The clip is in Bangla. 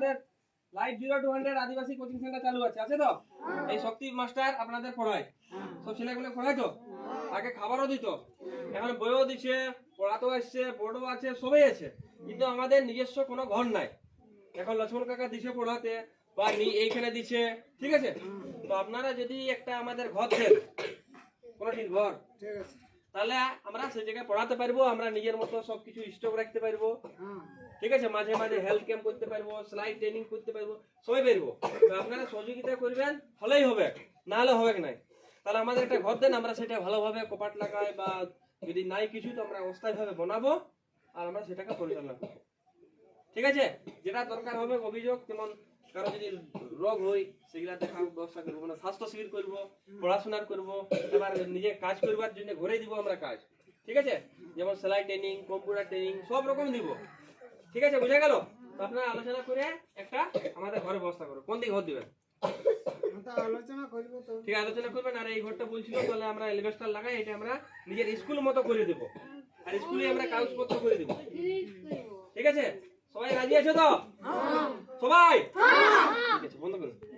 আমাদের লাইভ জিরো টু হান্ড্রেড আদিবাসী কোচিং সেন্টার চালু আছে। আছে তো? এই শক্তি মাস্টার আপনাদের পড়ায়। সব ছেলেগুলো পড়ায় তো? আগে খাবারও দিত। এখন বইও দিচ্ছে পড়াতেও আসছে বোর্ডও আছে সবই আছে। কিন্তু আমাদের নিজস্ব কোনো ঘর নাই। এখন লক্ষ্মণ কাকা দিছে পড়াতে বা এইখানে দিছে ঠিক আছে? তো আপনারা যদি একটা আমাদের ঘর দেন কোনো ঠিক ঘর। ঠিক আছে। তাহলে আমরা সেই জায়গায় পড়াতে পারব আমরা নিজের মতো সবকিছু স্টক রাখতে পারব। হ্যাঁ। ঠিক আছে? মাঝে মাঝে হেলথ ক্যাম্প করতে পারব সেলাই ট্রেনিং করতে পারব সবাই পারব। তো আপনারা সহযোগিতা করবেন হলেই হবে না হলে হবে নাই? তাহলে আমাদের একটা ঘর দেন আমরা সেটা ভালোভাবে কপাট লাগাই বা যদি নাই কিছু তো আমরা অস্থায়ী ভাবে বানাবো আর আমরা সেটাকে পরিচালনা করব। ঠিক আছে? যেটা দরকার হবে অভিযোগ যেমন কারও যদি রোগ হয় সেগুলা দেখার ব্যবস্থা করব মানে স্বাস্থ্য শিবির করব পড়াশোনার করব এবার নিজে কাজ করবার জন্য ঘরে দিব আমরা কাজ। ঠিক আছে? যেমন সেলাই ট্রেনিং কম্পিউটার ট্রেনিং সব রকম দিব। ঠিক আছে? বুঝা গেল? তো আপনারা আলোচনা করে একটা আমাদের ঘরে ব্যবস্থা করো। কোন দিকে ঘর দিবেন? আমরা আলোচনা করব তো। ঠিক আছে আলোচনা করবেন। আর এই ঘরটা বলছিল তাহলে আমরা এলিভেস্টার লাগাই এটা আমরা নিজের স্কুল মতো করে দেবো। আর স্কুলে আমরা কাগজপত্র করে দেবো। ঠিক আছে? সবাই রাজি আছো তো? সবাই? ঠিক আছে বন্ধ করুন